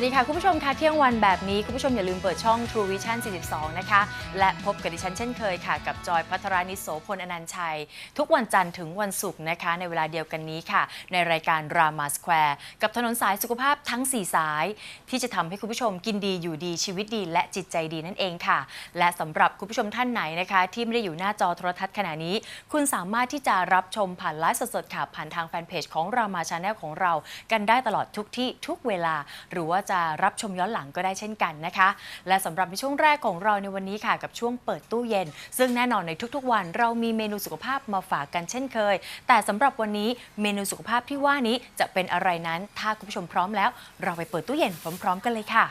สวัสดีค่ะ คุณผู้ชมค่ะเที่ยงวันแบบนี้ คุณผู้ชมอย่าลืมเปิดช่อง True Vision 42 นะคะ และพบกับดิฉันเช่นเคยค่ะ กับจอยพัทรานิสโสพลอนันชัย ทุกวันจันทร์ถึงวันศุกร์นะคะ ในเวลาเดียวกันนี้ค่ะ ในรายการ Rama Square กับถนนสายสุขภาพทั้ง 4 สาย ที่จะทำให้คุณผู้ชมกินดีอยู่ดีชีวิตดี และจิตใจดีนั่นเองค่ะ และสำหรับคุณผู้ชมท่านไหนนะคะ ที่ไม่ได้อยู่หน้าจอโทรทัศน์ขณะนี้ คุณสามารถที่จะรับชมผ่านไลฟ์สดๆค่ะผ่านทางแฟนเพจของ Rama Channel ของเรา กันได้ตลอดทุกที่ทุกเวลา หรือว่าจะรับชมย้อนหลังก็ได้เช่นกันนะคะ และสำหรับในช่วงแรกของเราในวันนี้ค่ะ กับช่วงเปิดตู้เย็น ซึ่งแน่นอนในทุกๆวัน เรามีเมนูสุขภาพมาฝากกันเช่นเคย แต่สำหรับวันนี้เมนูสุขภาพที่ว่านี้จะเป็นอะไรนั้น ถ้าคุณผู้ชมพร้อมแล้ว เราไปเปิดตู้เย็นพร้อม ๆ กันเลยค่ะ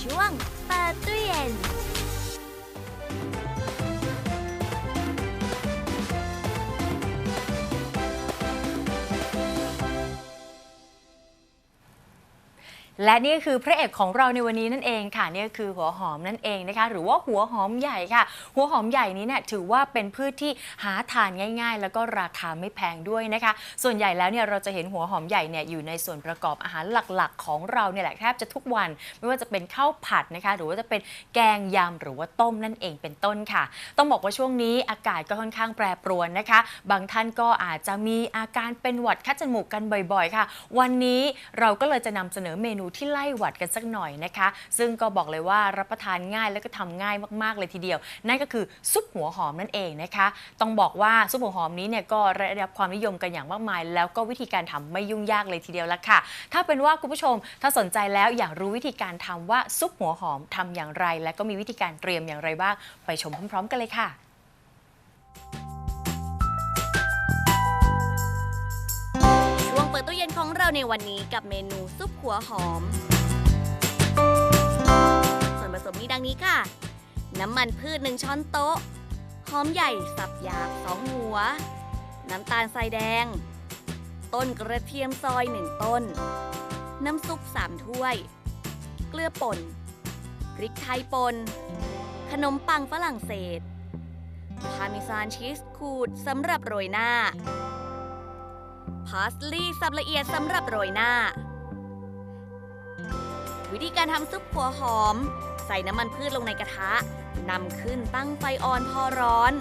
ช่วงเปิดตู้เย็น และนี่คือพระเอกของเราในวันนี้นั่นเองค่ะนี่คือหัวหอมนั่นเองนะคะหรือว่าหัวหอมใหญ่ค่ะ หัวหอมใหญ่นี้เนี่ยถือว่าเป็นพืชที่หาทานง่าย ๆ แล้วก็ราคาไม่แพงด้วยนะคะ ส่วนใหญ่แล้วเนี่ยเราจะเห็นหัวหอมใหญ่เนี่ยอยู่ในส่วนประกอบอาหารหลักๆ ของเราเนี่ยแหละแทบจะทุกวัน ไม่ว่าจะเป็นข้าวผัดนะคะ หรือว่าจะเป็นแกงยำหรือว่าต้มนั่นเองเป็นต้นค่ะ ต้องบอกว่าช่วงนี้อากาศก็ค่อนข้างแปรปรวนนะคะ บางท่านก็อาจจะมีอาการเป็นหวัดคัดจมูกกันบ่อย ๆ ค่ะ วันนี้เราก็เลยจะนำเสนอเมนูที่ไล่หวัดกันสักหน่อยนะคะ ซึ่งก็บอกเลยว่ารับประทานง่ายแล้วก็ทำง่ายมากๆเลยทีเดียว นั่นก็คือซุปหัวหอมนั่นเองนะคะ ต้องบอกว่าซุปหัวหอมนี้เนี่ยก็ได้รับความนิยมกันอย่างมากมาย แล้วก็วิธีการทำไม่ยุ่งยากเลยทีเดียวละค่ะ ถ้าเป็นว่าคุณผู้ชมถ้าสนใจแล้วอยากรู้วิธีการทำว่าซุปหัวหอมทำอย่างไร และก็มีวิธีการเตรียมอย่างไรบ้าง ไปชมพร้อม ๆ กันเลยค่ะ ของเราในวันนี้กับเมนูซุปหัวหอม ส่วนผสมมีดังนี้ค่ะ น้ำมันพืช1ช้อนโต๊ะ หอมใหญ่สับหยาบ2หัว น้ำตาลทรายแดง ต้นกระเทียมซอย1ต้น น้ำซุป3ถ้วย เกลือป่น พริกไทยป่น ขนมปังฝรั่งเศส พาร์เมซานชีสขูดสำหรับโรยหน้า พาสลีย์สับละเอียดสำหรับโรยหน้า วิธีการทำซุปหัวหอม ใส่น้ำมันพืชลงในกระทะนำขึ้นตั้งไฟอ่อนพอร้อน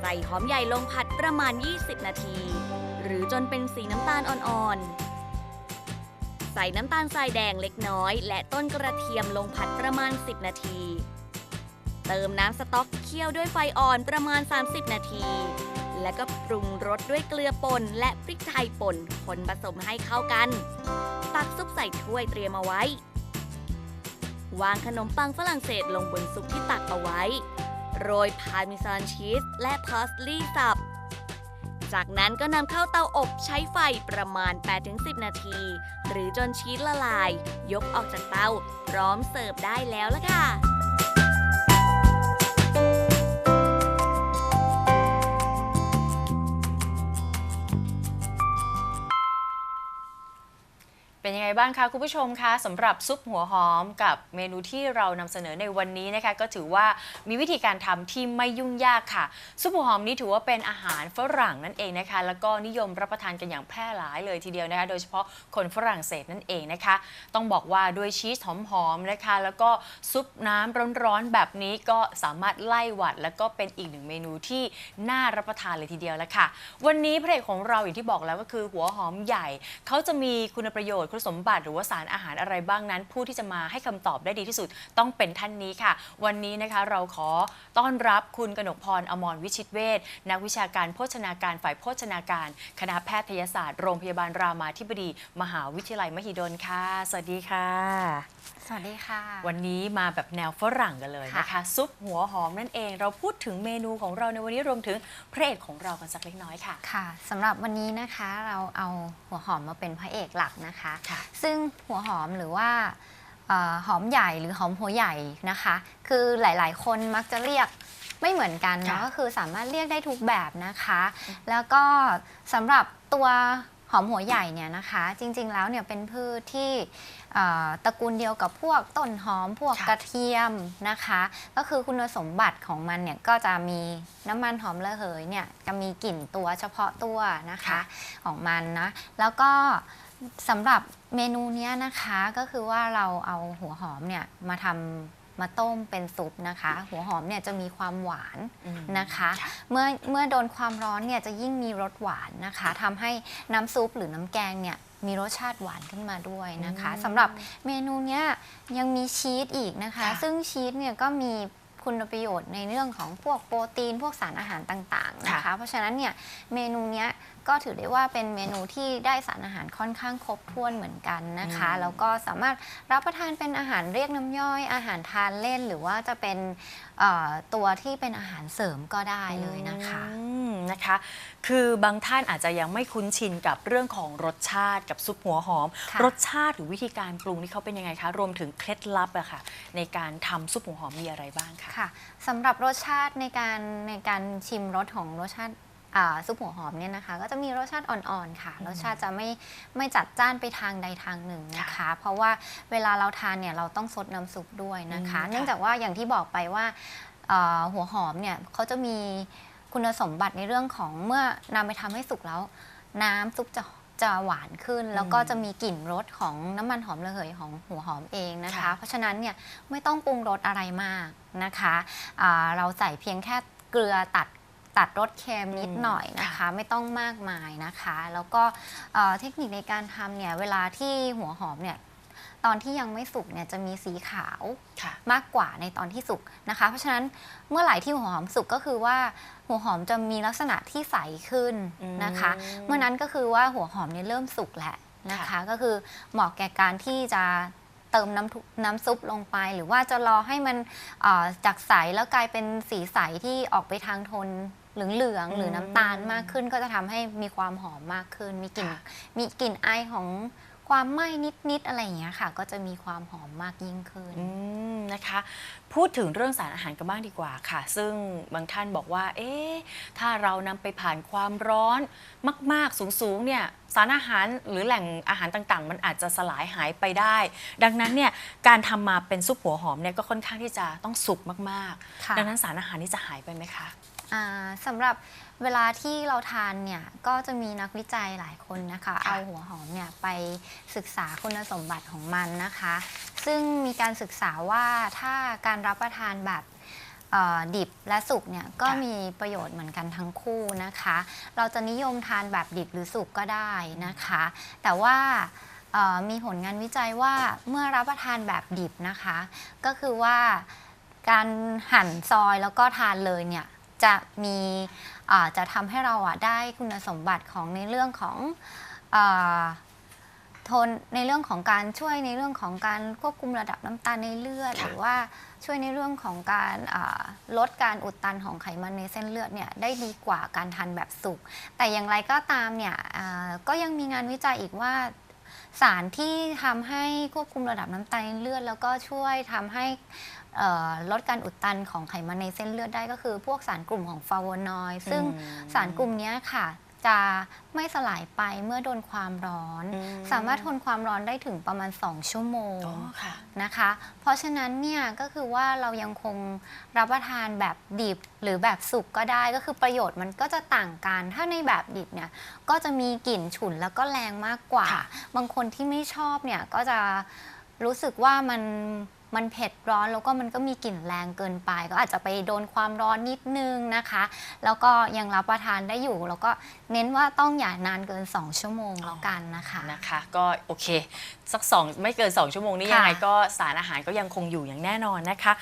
ใส่หอมใหญ่ลงผัดประมาณ 20 นาที หรือจนเป็นสีน้ำตาลอ่อนๆ ใส่น้ำตาลทรายแดงเล็กน้อย และต้นกระเทียมลงผัดประมาณ 10 นาที เติมน้ำสต๊อกเคี่ยวด้วยไฟอ่อนประมาณ 30 นาที แล้วก็ปรุงรสด้วยเกลือป่นและพริกไทยป่นคนผสมให้เข้ากัน ตักซุปใส่ถ้วยเตรียมเอาไว้ วางขนมปังฝรั่งเศสลงบนซุปที่ตักเอาไว้ โรยพาร์เมซานชีสและพาสลีย์สับ จากนั้นก็นำเข้าเตาอบใช้ไฟประมาณ 8-10 นาที หรือจนชีสละลาย ยกออกจากเตาพร้อมเสิร์ฟได้แล้วละค่ะ เป็นยังไงบ้างคะคุณผู้ชมคะสำหรับซุปหัวหอมกับเมนูที่เรานำเสนอในวันนี้นะคะ ก็ถือว่ามีวิธีการทำที่ไม่ยุ่งยากค่ะ ซุปหัวหอมนี้ถือว่าเป็นอาหารฝรั่งนั่นเองนะคะ แล้วก็นิยมรับประทานกันอย่างแพร่หลายเลยทีเดียวนะคะ โดยเฉพาะคนฝรั่งเศสนั่นเองนะคะ ต้องบอกว่าด้วยชีสหอมๆนะคะ แล้วก็ซุปน้ำร้อนๆแบบนี้ก็สามารถไล่หวัด แล้วก็เป็นอีกหนึ่งเมนูที่น่ารับประทานเลยทีเดียวแล้วค่ะ วันนี้พระเอกของเราอย่างที่บอกแล้วก็คือหัวหอมใหญ่เขาจะมีคุณประโยชน์คุณสมบัติหรือว่าสารอาหารอะไรบ้างนั้น ผู้ที่จะมาให้คำตอบได้ดีที่สุดต้องเป็นท่านนี้ค่ะ วันนี้นะคะเราขอต้อนรับคุณกนกพรอมรวิชิตเวชนักวิชาการโภชนาการฝ่ายโภชนาการ คณะแพทยศาสตร์โรงพยาบาลรามาธิบดี มหาวิทยาลัยมหิดลค่ะ สวัสดีค่ะ สวัสดีค่ะ วันนี้มาแบบแนวฝรั่งกันเลยนะคะคะซุปหัวหอมนั่นเอง เราพูดถึงเมนูของเราในวันนี้รวมถึงพระเอกของเรากันสักเล็กน้อยค่ะค่ะสำหรับวันนี้นะคะเราเอาหัวหอมมาเป็นพระเอกหลักนะคะซึ่งหัวหอมหรือว่าเอ่อหอมใหญ่หรือหอมหัวใหญ่นะคะ คือหลายๆ คนมักจะเรียกไม่เหมือนกันเนาะค่ะก็คือสามารถเรียกได้ทุกแบบนะคะ แล้วก็สำหรับตัวหอมหัวใหญ่เนี่ยนะคะ จริงๆแล้วเนี่ยเป็นพืชที่เอ่อตระกูลเดียวกับพวกต้นหอมพวกค่ะกระเทียมนะคะ ก็คือคุณสมบัติของมันเนี่ยก็จะมีน้ำมันหอมระเหยเนี่ยจะมีกลิ่นตัวเฉพาะตัวนะคะค่ะของมันนะแล้วก็ สำหรับเมนูเนี้ยนะคะก็คือว่าเราเอาหัวหอมเนี่ยมาทำมาต้มเป็นซุปนะคะ หัวหอมเนี่ยจะมีความหวานอืมนะคะค่ะเมื่อเมื่อโดนความร้อนเนี่ยจะยิ่งมีรสหวานนะคะทำให้น้ำซุปหรือน้ำแกงเนี่ยมีรสชาติหวานขึ้นมาด้วยนะคะอืมสำหรับเมนูเนี้ยยังมีชีสอีกนะคะค่ะซึ่งชีสเนี่ยก็มีคุณประโยชน์ในเรื่องของพวกโปรตีน พวกสารอาหารต่างๆนะคะ เพราะฉะนั้นเนี่ยเมนูเนี้ย ก็ถือได้ว่าเป็นเมนูที่ได้สารอาหารค่อนข้างครบถ้วนเหมือนกันนะคะอืมแล้วก็สามารถรับประทานเป็นอาหารเรียกน้ำย่อย อาหารทานเล่น หรือว่าจะเป็นเอ่อตัวที่เป็นอาหารเสริมก็ได้เลยนะคะอืมนะคะ คือบางท่านอาจจะยังไม่คุ้นชินกับเรื่องของรสชาติกับซุปหัวหอมค่ะรสชาติหรือวิธีการปรุงนี่เขาเป็นยังไงคะ รวมถึงเคล็ดลับอะค่ะ ในการทำซุปหัวหอมมีอะไรบ้างคะค่ะสำหรับรสชาติในการในการชิมรสของรสชาติอ่า ซุปหัวหอมเนี่ยนะคะ ก็จะมีรสชาติอ่อนๆค่ะ รสชาติจะไม่ไม่จัดจ้านไปทางใดทางหนึ่งนะคะ เพราะว่าเวลาเราทานเนี่ยเราต้องซดน้ำซุปด้วยนะคะอืมค่ะเนื่องจากว่าอย่างที่บอกไปว่าอ่าหัวหอมเนี่ยเขาจะมีคุณสมบัติในเรื่องของเมื่อนำไปทำให้สุกแล้ว น้ำซุปจะจะหวานขึ้นแล้วก็จะมีกลิ่นรสของน้ำมันหอมระเหยของหัวหอมเองนะคะค่ะเพราะฉะนั้นเนี่ยไม่ต้องปรุงรสอะไรมากนะคะอ่าเราใส่เพียงแค่เกลือตัด ตัดรสเค็มนิดอืมหน่อยนะคะ ไม่ต้องมากมายนะคะ แล้วก็เอ่อเทคนิคในการทำเนี่ยเวลาที่หัวหอมเนี่ยตอนที่ยังไม่สุกเนี่ยจะมีสีขาวค่ะมากกว่าในตอนที่สุกนะคะ เพราะฉะนั้นเมื่อไหร่ที่หัวหอมสุกก็คือว่าหัวหอมจะมีลักษณะที่ใสขึ้นนะคะอืมเมื่อนั้นก็คือว่าหัวหอมเนี่ยเริ่มสุกแล้วนะคะค่ะก็คือเหมาะแก่การที่จะเติมน้ำทุน้ำซุปลงไป หรือว่าจะรอให้มันเอ่อจากใสแล้วกลายเป็นสีใสที่ออกไปทางโทน เหลืองๆหรือน้ำตาลมากขึ้น ก็จะทำให้มีความหอมมากขึ้น มีกลิ่นค่ะมีกลิ่นไอของความไหม้นิดๆอะไรอย่างเงี้ยค่ะ ก็จะมีความหอมมากยิ่งขึ้นอืมนะคะ พูดถึงเรื่องสารอาหารกันบ้างดีกว่าค่ะ ซึ่งบางท่านบอกว่า เอ๊ะถ้าเรานำไปผ่านความร้อนมาก ๆ สูงๆเนี่ยสารอาหารหรือแหล่งอาหารต่างๆ มันอาจจะสลายหายไปได้ ดังนั้นเนี่ยการทำมาเป็นซุปหัวหอมเนี่ยก็ค่อนข้างที่จะต้องสุกมากค่ะๆดังนั้นสารอาหารนี่จะหายไปไหมคะอ่า สำหรับเวลาที่เราทานเนี่ยก็จะมีนักวิจัยหลายคนนะคะค่ะเอาหัวหอมเนี่ยไปศึกษาคุณสมบัติของมันนะคะ ซึ่งมีการศึกษาว่าถ้าการรับประทานแบบเอ่อดิบและสุกเนี่ยก็มีประโยชน์เหมือนกันทั้งคู่นะคะ เราจะนิยมทานแบบดิบหรือสุกก็ได้นะคะ แต่ว่าเอ่อมีผลงานวิจัยว่าเมื่อรับประทานแบบดิบนะคะ ก็คือว่าการหั่นซอยแล้วก็ทานเลยเนี่ย จะมีอ่าจะทำให้เราอะได้คุณสมบัติของในเรื่องของอาโทนในเรื่องของการช่วยในเรื่องของการควบคุมระดับน้ำตาลในเลือดค่ะหรือว่าช่วยในเรื่องของการอ่าลดการอุดตันของไขมันในเส้นเลือดเนี่ยได้ดีกว่าการทานแบบสุก แต่อย่างไรก็ตามเนี่ยอ่าก็ยังมีงานวิจัยอีกว่าสารที่ทำให้ควบคุมระดับน้ำตาลในเลือด แล้วก็ช่วยทำให้เอ่อ ลดการอุดตันของไขมันในเส้นเลือดได้ก็คือพวกสารกลุ่มของฟลาโวนอยด์ซึ่งอืมสารกลุ่มเนี้ยค่ะจะไม่สลายไปเมื่อโดนความร้อนอืมสามารถทนความร้อนได้ถึงประมาณ 2 ชั่วโมงอ๋อค่ะนะคะ เพราะฉะนั้นเนี่ยก็คือว่าเรายังคงรับประทานแบบดิบหรือแบบสุกก็ได้ก็คือประโยชน์มันก็จะต่างกัน ถ้าในแบบดิบเนี่ยก็จะมีกลิ่นฉุนแล้วก็แรงมากกว่าค่ะบางคนที่ไม่ชอบเนี่ยก็จะรู้สึกว่ามัน มันเผ็ดร้อนแล้วก็มันก็มีกลิ่นแรงเกินไป ก็อาจจะไปโดนความร้อนนิดนึงนะคะ แล้วก็ยังรับประทานได้อยู่ แล้วก็เน้นว่าต้องอย่านานเกิน 2 ชั่วโมงแล้วกันนะคะนะคะ ก็โอเค สักสองไม่เกิน 2 ชั่วโมงนี้ค่ะยังไงก็สารอาหารก็ยังคงอยู่อย่างแน่นอนนะคะ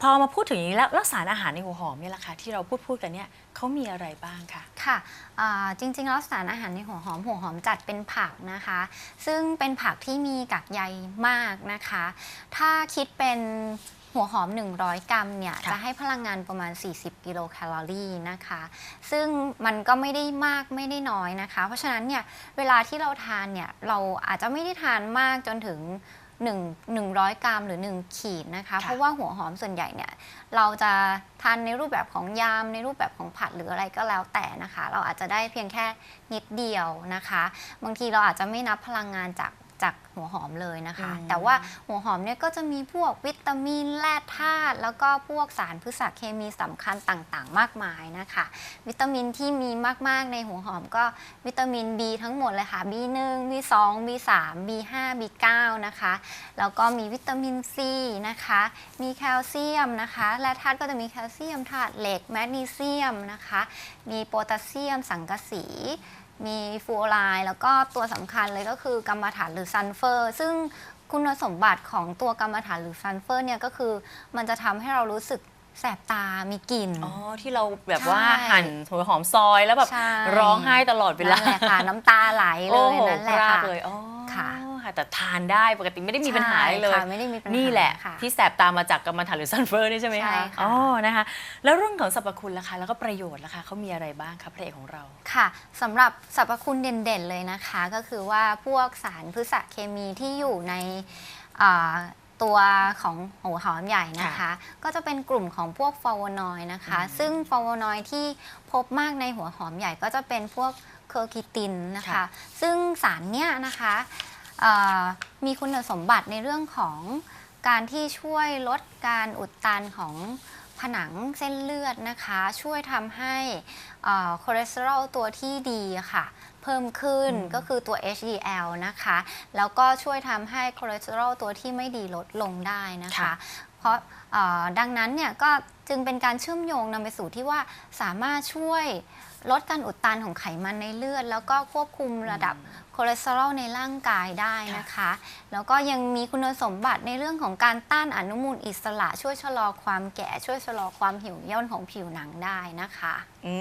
พอมาพูดถึงอย่างนี้แล้วแล้วสารอาหารในหัวหอมเนี่ยแหละคะที่เราพูดพูดกันเนี่ยเขามีอะไรบ้างคะค่ะอ่าจริงๆแล้วสารอาหารในหัวหอมหัวหอมจัดเป็นผักนะคะ ซึ่งเป็นผักที่มีกากใยมากนะคะ ถ้าคิดเป็นหัวหอม 100 กรัมเนี่ยค่ะ จะให้พลังงานประมาณ 40 กิโลแคลอรี่นะคะ ซึ่งมันก็ไม่ได้มากไม่ได้น้อยนะคะ เพราะฉะนั้นเนี่ยเวลาที่เราทานเนี่ยเราอาจจะไม่ได้ทานมากจนถึง 1 100 กรัมหรือ 1 ขีดนะคะค่ะเพราะว่าหัวหอมส่วนใหญ่เนี่ยเราจะทานในรูปแบบของยำในรูปแบบของผัดหรืออะไรก็แล้วแต่นะคะ เราอาจจะได้เพียงแค่นิดเดียวนะคะ บางทีเราอาจจะไม่นับพลังงานจาก จากหัวหอมเลยนะคะอืมแต่ว่าหัวหอมเนี่ยก็จะมีพวกวิตามินแร่ธาตุแล้วก็พวกสารพฤกษเคมีสำคัญต่างๆ มากมายนะคะ วิตามินที่มีมากๆในหัวหอมก็วิตามิน B ทั้งหมดเลยค่ะ B1 B2 B3 B5 B9 นะคะ แล้วก็มีวิตามิน C นะคะ มีแคลเซียมนะคะและธาตุก็จะมีแคลเซียมธาตุเหล็กแมกนีเซียมนะคะ มีโพแทสเซียมสังกะสี มีฟลูออไรด์แล้วก็ตัวสำคัญเลยก็คือกรรมฐานหรือซัลเฟอร์ ซึ่งคุณสมบัติของตัวกรรมฐานหรือซัลเฟอร์เนี่ยก็คือมันจะทำให้เรารู้สึกแสบตา มีกลิ่น อ๋อ ที่เราแบบว่าใช่หั่นหัวหอมซอยแล้วแบบใช่ร้องไห้ตลอดเวลา นั่นแหละค่ะ น้ำตาไหลเลโอ้ยโหนั่นแหละกราค่ะบเลยอ๋อค่ะ ค่ะแต่ทานได้ปกติไม่ได้มีปัญหาอะไรเลยใช่ค่ะไม่ได้มีปัญหานี่แหละค่ะที่แสบตามาจากกรรมฐานหรือซัลเฟอร์นี่ใช่ไหมใช่คะค่ะอ๋อนะคะแล้วเรื่องของสรรพคุณล่ะคะ แล้วก็ประโยชน์ล่ะคะเขามีอะไรบ้างคะพระเอกของเราค่ะสำหรับสรรพคุณเด่นๆเลยนะคะ ก็คือว่าพวกสารพฤกษเคมีที่อยู่ในอ่าตัวของหัวหอมใหญ่นะคะค่ะก็จะเป็นกลุ่มของพวกฟลาวโนอยด์นะคะอืมซึ่งฟลาวโนอยด์ที่พบมากในหัวหอมใหญ่ก็จะเป็นพวกเคอร์คิตินนะคะค่ะซึ่งสารเนี้ยนะคะเอ่อ มีคุณสมบัติในเรื่องของการที่ช่วยลดการอุดตันของผนังเส้นเลือดนะคะ ช่วยทำให้เอ่อคอเลสเตอรอลตัวที่ดีอะค่ะ เพิ่มขึ้นอืมก็คือตัว HDL นะคะ แล้วก็ช่วยทำให้คอเลสเตอรอลตัวที่ไม่ดีลดลงได้นะคะค่ะเพราะเอ่อดังนั้นเนี่ยก็จึงเป็นการเชื่อมโยงนำไปสู่ที่ว่าสามารถช่วยลดการอุดตันของไขมันในเลือด แล้วก็ควบคุมระดับ คอเลสเตอรอลในร่างกายได้นะคะ แล้วก็ยังมีคุณสมบัติในเรื่องของการต้านอนุมูลอิสระ ช่วยชะลอความแก่ช่วยชะลอความเหี่ยวย่นของผิวหนังได้นะคะอื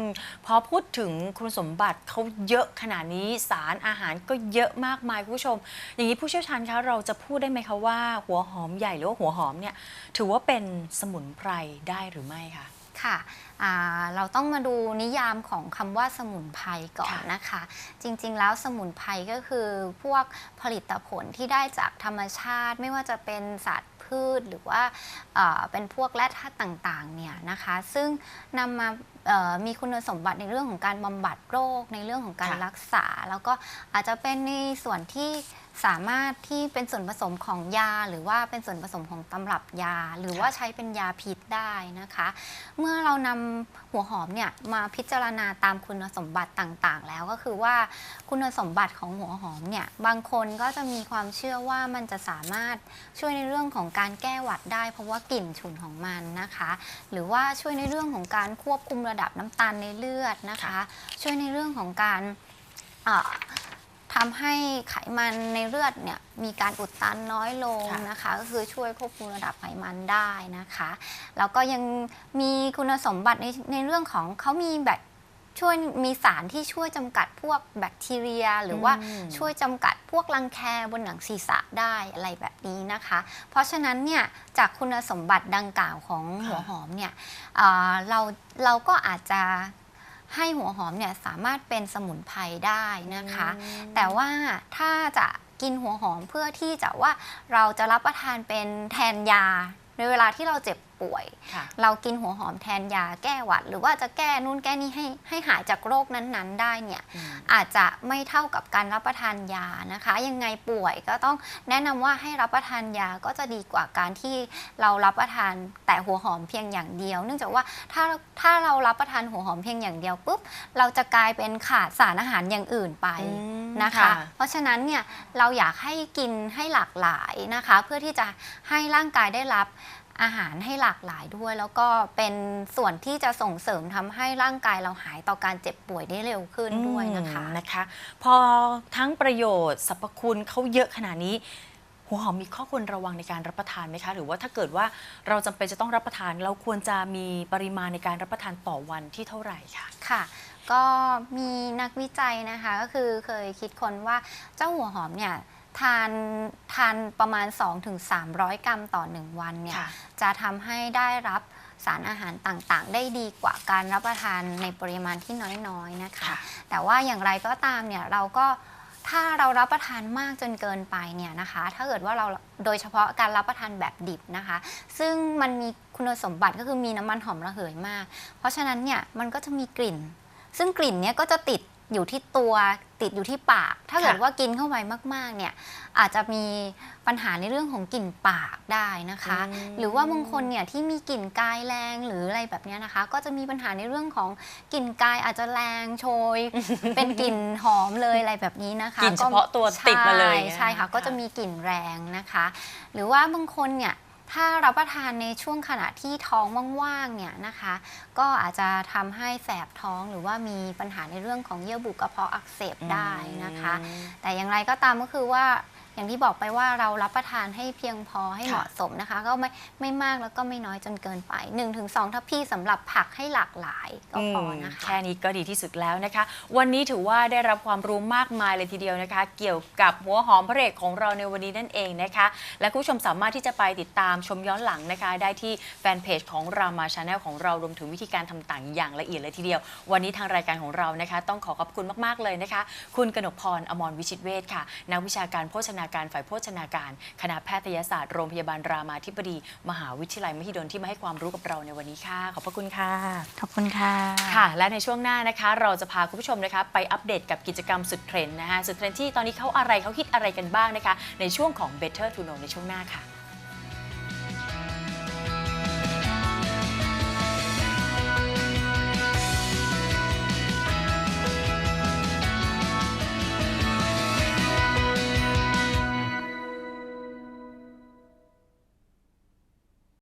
มพอพูดถึงคุณสมบัติเขาเยอะขนาดนี้สารอาหารก็เยอะมากมายคุณผู้ชม อย่างนี้ผู้เชี่ยวชาญคะเราจะพูดได้ไหมคะว่าหัวหอมใหญ่หรือว่าหัวหอมเนี่ยถือว่าเป็นสมุนไพรได้หรือไม่คะ ค่ะอ่าเราต้องมาดูนิยามของคำว่าสมุนไพรก่อนค่ะนะคะ จริงๆแล้วสมุนไพรก็คือพวกผลิตผลที่ได้จากธรรมชาติไม่ว่าจะเป็นสัตว์พืชหรือว่าเอ่อเป็นพวกแร่ธาตุต่างๆเนี่ยนะคะ ซึ่งนำมาเอ่อมีคุณสมบัติในเรื่องของการบำบัดโรค ในเรื่องของการค่ะรักษา แล้วก็อาจจะเป็นในส่วนที่ สามารถที่เป็นส่วนผสมของยา หรือว่าเป็นส่วนผสมของตำรับยา หรือว่าใช้เป็นยาพิษได้นะคะ เมื่อเรานำหัวหอมเนี่ยมาพิจารณาตามคุณสมบัติต่างๆ แล้วก็คือว่าคุณสมบัติของหัวหอมเนี่ยบางคนก็จะมีความเชื่อว่ามันจะสามารถช่วยในเรื่องของการแก้หวัดได้ เพราะว่ากลิ่นฉุนของมันนะคะ หรือว่าช่วยในเรื่องของการควบคุมระดับน้ำตาลในเลือดนะคะ ช่วยในเรื่องของการ ทำให้ไขมันในเลือดเนี่ยมีการอุดตันน้อยลงค่ะนะคะ ก็คือช่วยควบคุมระดับไขมันได้นะคะ แล้วก็ยังมีคุณสมบัติในในเรื่องของเขามีแบบช่วยมีสารที่ช่วยจำกัดพวกแบคทีเรีย หรือว่าอืมช่วยจำกัดพวกรังแคบนหนังศีรษะได้อะไรแบบนี้นะคะ เพราะฉะนั้นเนี่ยจากคุณสมบัติดังกล่าวของหัวหอมเนี่ยเอ่อเราเราก็อาจจะ ให้หัวหอมเนี่ยสามารถเป็นสมุนไพรได้นะคะ แต่ว่าถ้าจะกินหัวหอมเพื่อที่จะว่าเราจะรับประทานเป็นแทนยา ในเวลาที่เราเจ็บป่วยค่ะเรากินหัวหอมแทนยาแก้หวัด หรือว่าจะแก้นู่นแก้นี่ให้ให้หายจากโรคนั้นๆ ได้เนี่ยอืมอาจจะไม่เท่ากับการรับประทานยานะคะ ยังไงป่วยก็ต้องแนะนำว่าให้รับประทานยาก็จะดีกว่าการที่เรารับประทานแต่หัวหอมเพียงอย่างเดียว เนื่องจากว่าถ้าถ้าเรารับประทานหัวหอมเพียงอย่างเดียวปุ๊บเราจะกลายเป็นขาดสารอาหารอย่างอื่นไปอืม นะคะค่ะเพราะฉะนั้นเนี่ยเราอยากให้กินให้หลากหลายนะคะ เพื่อที่จะให้ร่างกายได้รับอาหารให้หลากหลายด้วย แล้วก็เป็นส่วนที่จะส่งเสริมทำให้ร่างกายเราหายต่อการเจ็บป่วยได้เร็วขึ้นด้วยนะคะอืมนะคะ พอทั้งประโยชน์สรรพคุณเขาเยอะขนาดนี้หัวหอมมีข้อควรระวังในการรับประทานไหมคะ หรือว่าถ้าเกิดว่าเราจำเป็นจะต้องรับประทาน เราควรจะมีปริมาณในการรับประทานต่อวันที่เท่าไหร่คะค่ะ ก็มีนักวิจัยนะคะ ก็คือเคยคิดคนว่าเจ้าหัวหอมเนี่ยทานทานประมาณ 2-300 กรัมต่อ 1 วันเนี่ยค่ะจะทำให้ได้รับสารอาหารต่างๆ ได้ดีกว่าการรับประทานในปริมาณที่น้อยๆนะคะค่ะแต่ว่าอย่างไรก็ตามเนี่ยเราก็ถ้าเรารับประทานมากจนเกินไปเนี่ยนะคะ ถ้าเกิดว่าเราโดยเฉพาะการรับประทานแบบดิบนะคะ ซึ่งมันมีคุณสมบัติก็คือมีน้ำมันหอมระเหยมาก เพราะฉะนั้นเนี่ยมันก็จะมีกลิ่น ซึ่งกลิ่นเนี้ยก็จะติดอยู่ที่ตัวติดติดอยู่ที่ปาก ถ้าเกิดค่ะว่ากินเข้าไปมาก ๆ เนี่ยอาจจะมีปัญหาในเรื่องของกลิ่นปากได้นะคะอืมหรือว่าบางคนเนี่ยที่มีกลิ่นกายแรงหรืออะไรแบบเนี้ยนะคะ ก็จะมีปัญหาในเรื่องของกลิ่นกายอาจจะแรงโชย เป็นกลิ่นหอมเลยอะไรแบบนี้นะคะกลิ่นเฉพาะตัวติดมาเลยใช่ใช่ค่ะค่ะก็จะมีกลิ่นแรงนะคะ หรือว่าบางคนเนี่ย ถ้ารับประทานในช่วงขณะที่ท้องว่างๆเนี่ยนะคะ ก็อาจจะทำให้แสบท้องหรือว่ามีปัญหาในเรื่องของเยื่อบุกระเพาะอักเสบได้นะคะอืมแต่อย่างไรก็ตามก็คือว่า อย่างที่บอกไปว่าเรารับประทานให้เพียงพอให้ค่ะเหมาะสมนะคะ ก็ไม่ไม่มากแล้วก็ไม่น้อยจนเกินไป 1-2 ทัพพีสำหรับผักให้หลากหลายก็พอนะคะแค่นี้ก็ดีที่สุดแล้วนะคะ วันนี้ถือว่าได้รับความรู้มากมายเลยทีเดียวนะคะ เกี่ยวกับหัวหอมพระเอกของเราในวันนี้นั่นเองนะคะ และคุณผู้ชมสามารถที่จะไปติดตามชมย้อนหลังนะคะ ได้ที่แฟนเพจของรามาชาแนลของเรารวมถึงวิธีการทำต่างอย่างละเอียดเลยทีเดียว วันนี้ทางรายการของเรานะคะ ต้องขอขอบคุณมากๆเลยนะคะ คุณกนกพรอมรวิชิตเวชค่ะนักวิชาการโภชนาการฝ่ายโภชนาการ คณะแพทยศาสตร์โรงพยาบาลรามาธิบดี มหาวิทยาลัยมหิดลที่มาให้ความรู้กับเราในวันนี้ค่ะ ขอบพระคุณค่ะ ขอบคุณค่ะ ค่ะ และในช่วงหน้านะคะ เราจะพาคุณผู้ชมนะคะ ไปอัปเดตกับกิจกรรมสุดเทรนด์นะคะสุดเทรนด์ที่ตอนนี้เขาอะไรเขาคิดอะไรกันบ้างนะคะ ในช่วงของ Better to Know ในช่วงหน้าค่ะ